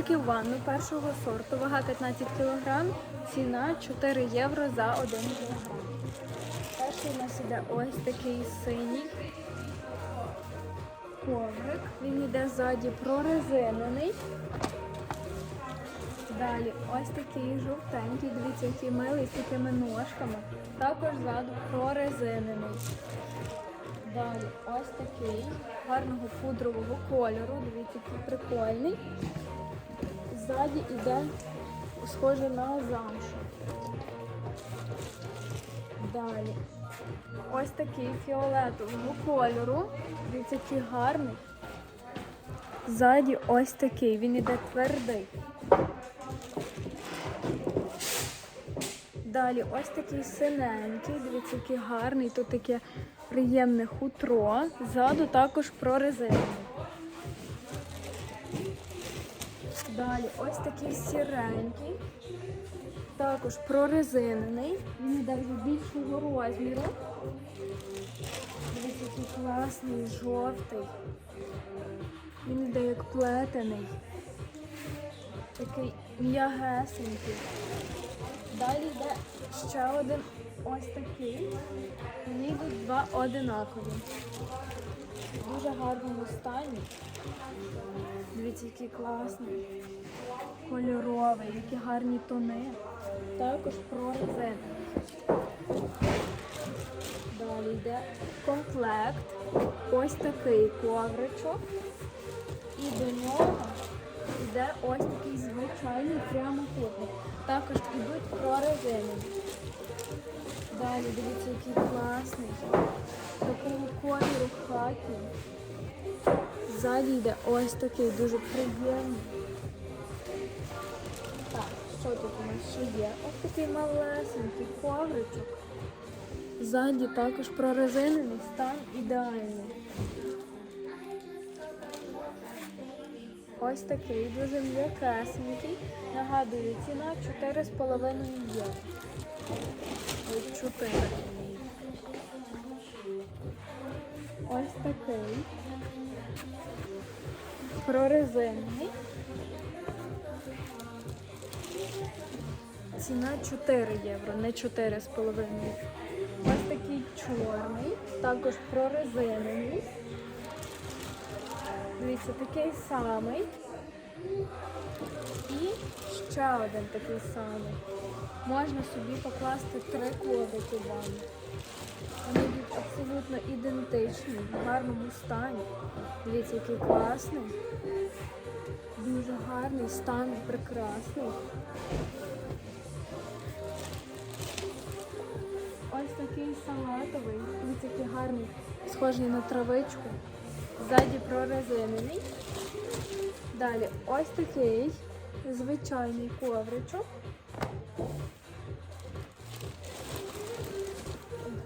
Такі ванну першого сорту, вага 15 кг, ціна 4 євро за 1 кг. Перший у нас іде ось такий синій коврик. Він йде ззаді прорезинений. Далі ось такий жовтенький, дивіться, який милий з такими ножками. Також ззаду прорезинений. Далі ось такий гарного пудрового кольору. Дивіться, який прикольний. Ззаді йде схоже на замшу. Далі. Ось такий фіолетового кольору. Дивіться, який гарний. Ззаді ось такий. Він іде твердий. Далі ось такий синенький, дивіться, який гарний. Тут таке приємне хутро. Ззаду також прорезинений. Далі ось такий сіренький, також прорезинений. Він йде більшого розміру. Дивіться, який класний, жовтий. Він йде як плетений. Такий м'ягесенький. Далі йде ще один ось такий. Вони йдуть два одинакові. Дуже гарному стані. Дивіться, який класний, кольоровий, які гарні тони. Також прорезинений. Далі йде комплект. Ось такий ковричок. І до нього йде ось такий звичайний прямокутник. Також йдуть прорезинені. Далі дивіться, який класний. Такого кольору хакі. Ззаді йде ось такий дуже приємний. Так, що тут у нас ще є? Ось такий малесенький ковричок. Ззаді також прорезинений стан ідеальний. Ось такий дуже м'якесенький. Нагадую, ціна 4,5 євро. 4. Ось такий. Прорезинений. Ціна 4 євро, не 4,5. Ось такий чорний, також прорезинений. Дивіться, такий самий. І ще один такий самий. Можна собі покласти три коврики в. Вони йдуть абсолютно ідентичні, в гарному стані. Дивіться, який класний. Дуже гарний, стан прекрасний. Ось такий салатовий. Дивіться, який гарний, схожий на травичку. Ззаді прорезинений. Далі ось такий звичайний ковричок.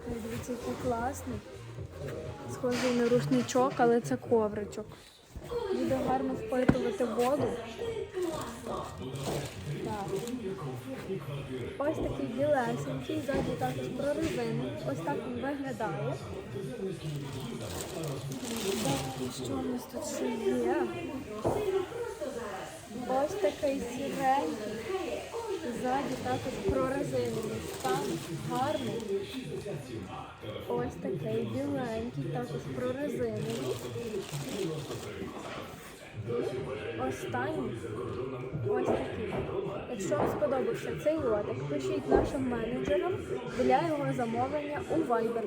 Дивіться, який класний. Схожий на рушничок, але це ковричок. Буде гарно впитувати воду. Ось такий білесенький, ззаді також прорезинений. Ось так він виглядає. Що у нас тут ще є? Ось такий сіренький. Ззаді також прорезинений стан, гарний. Ось такий біленький, також прорезинений. Останній ось такий. Якщо вам сподобався цей лотик, пишіть нашим менеджерам для його замовлення у Viber.